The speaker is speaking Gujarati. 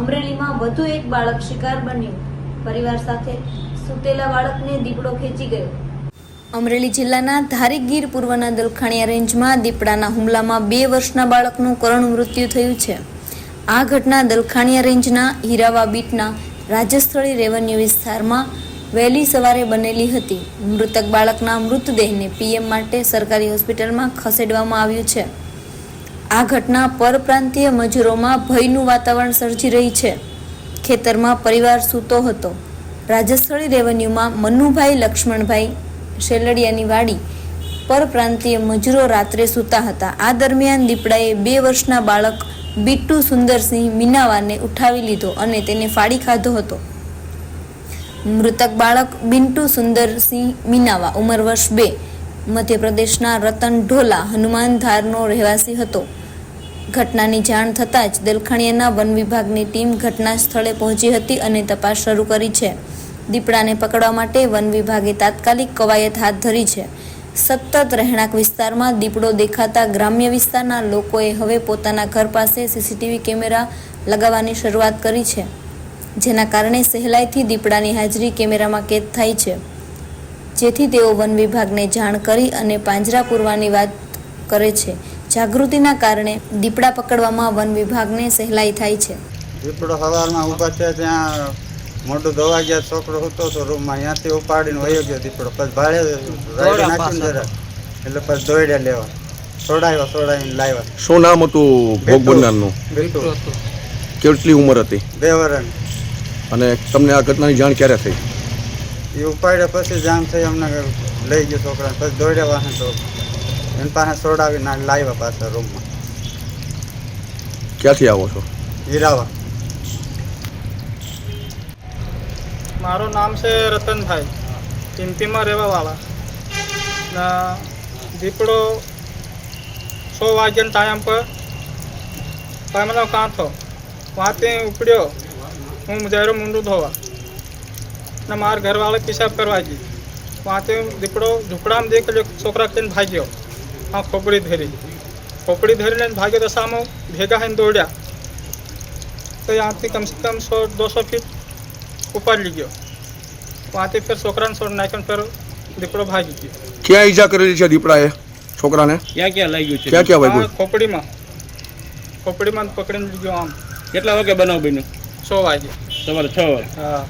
અમરેલીમાં વધુ એક બાળક શિકાર બન્યું. પરિવાર સાથે સૂતેલા બાળકને દીપડો ખેંચી ગયો. અમરેલી જિલ્લાના ધારીગીર પૂર્વના દલખાણિયા રેન્જમાં દીપડાના હુમલામાં બે વર્ષના બાળકનું કરુણ મૃત્યુ થયું છે. આ ઘટના દલખાણિયા રેન્જના હીરાવા બીટના રાજસ્થળી રેવન્યુ વિસ્તારમાં વહેલી સવારે બનેલી હતી. મૃતક બાળકના મૃતદેહને પીએમ માટે સરકારી હોસ્પિટલમાં ખસેડવામાં આવ્યું છે. આ ઘટના પરપ્રાંતીય મજૂરોમાં ભયનું વાતાવરણ સર્જી રહી છે. ખેતરમાં પરિવાર સૂતો હતો. રાજસ્થળી રેવન્યુમાં મનુભાઈ લક્ષ્મણભાઈ શેલડિયાની વાડી પરપ્રાંતીય મજૂરો રાત્રે સૂતા હતા. આ દરમિયાન દીપડાએ બે વર્ષના બાળક બિટ્ટુ સુંદરસિંહ મીનાવાને ઉઠાવી લીધો અને તેને ફાડી ખાધો હતો. મૃતક બાળક બિન્ટુ સુંદરસિંહ મીનાવા ઉંમર વર્ષ બે. મધ્યપ્રદેશના રતન ઢોલા હનુમાન ધારનો રહેવાસી હતો. ઘટનાની જાણ થતાં જ દલખણીયાના વન વિભાગની ટીમ ઘટના સ્થળે પહોંચી હતી અને તપાસ શરૂ કરી છે. દીપડાને પકડવા માટે વન વિભાગે તાત્કાલિક કવાયત હાથ ધરી છે. સતત રહેણાંક વિસ્તારમાં દીપડો દેખાતા ગ્રામ્ય વિસ્તારના લોકોએ હવે પોતાના ઘર પાસે સીસીટીવી કેમેરા લગાવવાની શરૂઆત કરી છે. જેના કારણે સહેલાઈથી દીપડાની હાજરી કેમેરામાં કેદ થાય છે. જેથી તેઓ વન વિભાગને જાણ કરી અને પાંજરા પૂરવાની વાત કરે છે. જાગૃતિના કારણે દીપડા પકડવામાં વન વિભાગને સહેલાઈ થાય છે. દીપડો સવારમાં ઊભા છે ત્યાં મોઢું ધોવા ગયા છોકરો હતો તો રૂમમાં ત્યાંથી ઉપાડીને વયો ગયો દીપડો. પછી ભાડે જરા. એટલે પછી દોડ્યા લેવા. સોડાવ્યા સોડાવીને લાવ્યા. શું નામ હતું ભોગ બનનારનું? કેટલી ઉંમર હતી? બે વરણ અને તમને આ ઘટનાની જાણ ક્યારે થઈ? એ ઉપાડ્યા પછી જાણ થઈ અમને લઈ ગયો છોકરાને. પછી દોડ્યા વાહન તો એની પાસે સોડાવીને લાવ્યા પાછા રૂમમાં. ક્યાંથી આવો છો? હીરાવા. મારું નામ છે રતનભાઈ. ચિંતીમાં રહેવાવાળા. ને દીપડો છો વાગ્યાના ટાઈમ પર પામનો કાંઠો વાંથી ઉપડ્યો. હું જાયરો મૂંડું ધોવા. ને મારા ઘરવાળા પિશાબ કરવા ગઈ. વાંથી દીપડો ઝૂંપડામાં દેખ છોકરા કહીને ભાગ્યો. હા ખોપડી ધરી. ખોપડી ધરીને ભાગ્યો તો સામો ભેગા થઈને દોડ્યા. તો ત્યાંથી કમસે કમ સો દોસો ફીટ ઉપર લઈ ગયો. ત્યાંથી ફેર છોકરાને છોડ નાખ્યો ફેર દીપડો ભાગી ગયો. ક્યાં ઈજા કરેલી છે દીપડાએ છોકરાને? ક્યાં ક્યાં લાગ્યું છે ક્યાં ક્યાં વાગ્યું? ખોપડીમાં. ખોપડીમાં પકડીને લઈ ગયો આમ. કેટલા વાગે બનાવ બન્યો? સો વાગે. સવારે છ વાગે. હા.